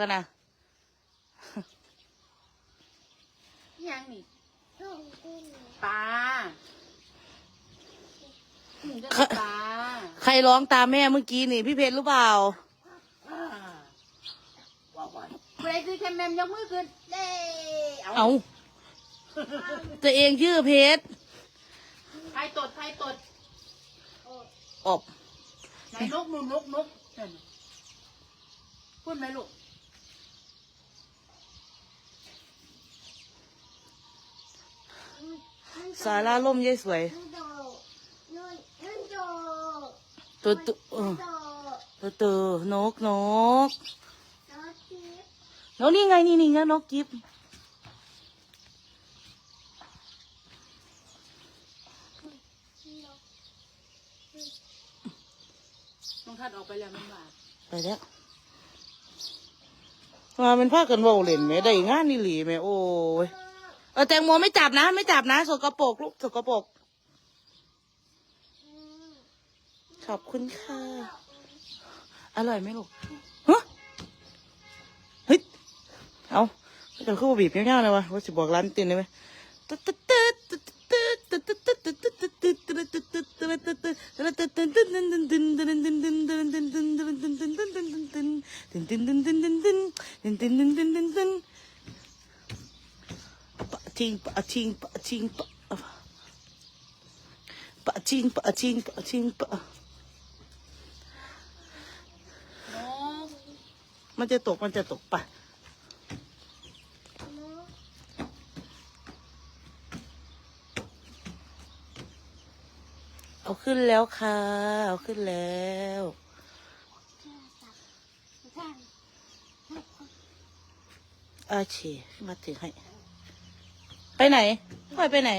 กันนะยังนี่ปลาใครร้องตามแม่เมื่อกี้นี่ พี่เพชรหรือเปล่าใครคือแคมแมมยกมือขึ้นเด้เอาตัวเองชื่อเพชรใครตดใครตดอบไหนนกนุ่นนกนกพูดไหมลูก สาราล่มยายสวย ตัวตัวเออตัวตัวนกนกนกนี่ไงนี่นี่ไงนกจิ๊บต้องทัดออกไปแล้วมันบาดไปแล้วมาเป็นผ้ากันเว่าเล่นไหมได้งานนี่หลีไหมโอ้ยเอแตงโมไม่จับนะ ไม่จับนะสกปรกลูกสกปรกขอบคุณค่ะ อร่อยไหมลูกฮะเฮ้ยเอาเดี๋ยวคือว่าบีบเงี้ยๆเลยวะว่าสิบอกร้านตินเลยไหมปะ ชิงปะชิงปะชิงปะปะชิงปะชิงปะชิงปะนกมันจะตกมันจะตกปะเอาขึ้นแล้วค่ะ เอาขึ้นแล้วอาเชมาถือให้ ไปไหนพ่อยไปไหน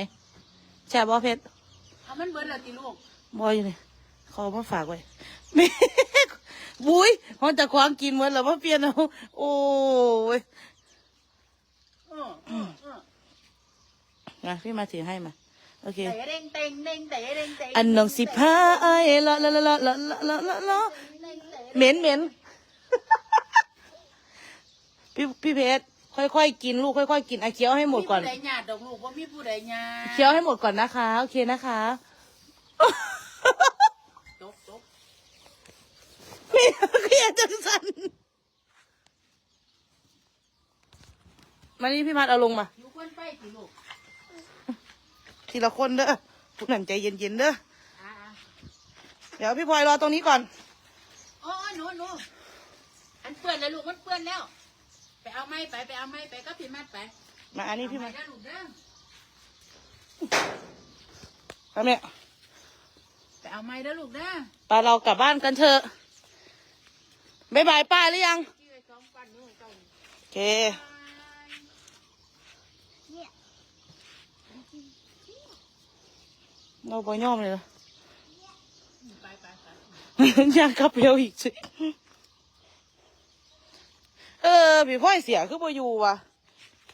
แชร์บอเพชรเอามันเบิดแล้วติลูกบอยอยู่นี่ขอมาฝากไว้แม่บุ้ยมันจะควางกินหมดแล้วมาเปลี่ยนเอาโอ้ยเออเออเออมาพี่มาถือให้มา โอเคเตะเด้งเต็งเด้งเตะเด้งเตะอันน้องสิพาไอ้ละละละละละละละละละเหม็นเหม็นพี่พี่เพชร ค่อยๆ กินลูกค่อยๆ กินอะเคี้ยวให้หมดก่อน มีผู้ใดหยาดดอกลูกว่ามีผู้ใดหยาดเคี้ยวให้หมดก่อนนะคะ โอเคนะคะตกตกพี่เครียดจังสันมานี่พี่มัดเอาลงมา อยู่คนไปติลูกทีละคนเด้อผู้นั้นใจเย็นๆเด้อ อ่าเดี๋ยวพี่พลอยรอตรงนี้ก่อน ๆโอ้ยหนูหนูอันเปื้อนแล้วลูกมันเปื้อนแล้ว ไปเอาไม้ไปไปเอาไม้ไปก็พี่มัดไปมาอันนี้พี่มัดเอาไได้ลูกเด้อทำเนี่ยไปเอาไม้เด้อลูกเด้อไปเรากลับบ้านกันเถอะบายบายป้าหรือยังที่ไว้สองปันนู่นเจ้านี่โอเค เราบอย่อมเลยเหรอ ไปไปไปอยากกลับเร็วอีกสิ เออพี่พ่อยเสียคือบ่อยู่ว่ะ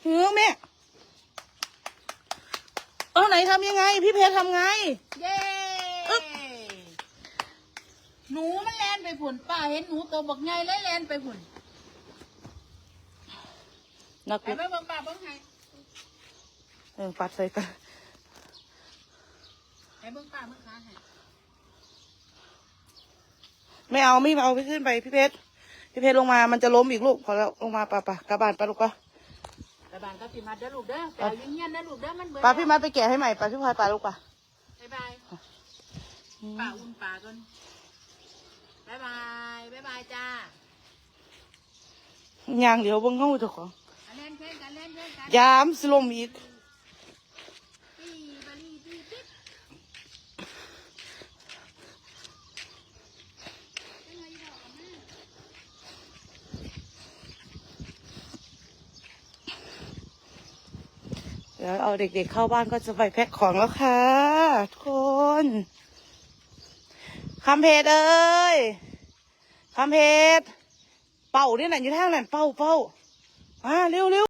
เฮ้อแม่เอาไหนทำยังไง พี่เพชรทำไง เย้หนูมันแลนไปผุนป้าเห็นหนูตัวบักใหญ่เลยแลนไปผุนนักไปเบิ่งเบิ่งป้าเบิ่งให้เออปัดใส่กันไปเบิ่งป้าเบิ่งขาให้ไม่เอาไม่เอาไปขึ้นไปพี่เพชร พี่เพชรลงมามันจะล้มอีกลูกพอแล้วลงมาป่ะป่ะกลับบ้านไปลูกป่ะไปบ้านก็พี่มัดเด้อลูกเด้อไปเอาเงี้ยนๆนะลูกเด้อมันเบิ่งป่ะพี่มาไปแกะให้ใหม่ป่ะพี่พลอยป่ะลูกป่ะบ๊ายบายป้าอุ่นป้าก่อนบ๊ายบายบ๊ายบายจ้ายางเดี๋ยวเบิ่งเข้าเจ้าของอันเล่นแข่งกันเล่นแข่งกันยามสลมอีก ปีบาลีปีปิ๊บ เดี๋ยวเอาเด็กๆเข้าบ้านก็จะไปแพ็คของแล้วค่ะทุกคนคำเพจเอ้ยคำเพจเป่าเนี่ยนะอยู่ทางนั้นเป่าเป่ามาเร็วเร็ว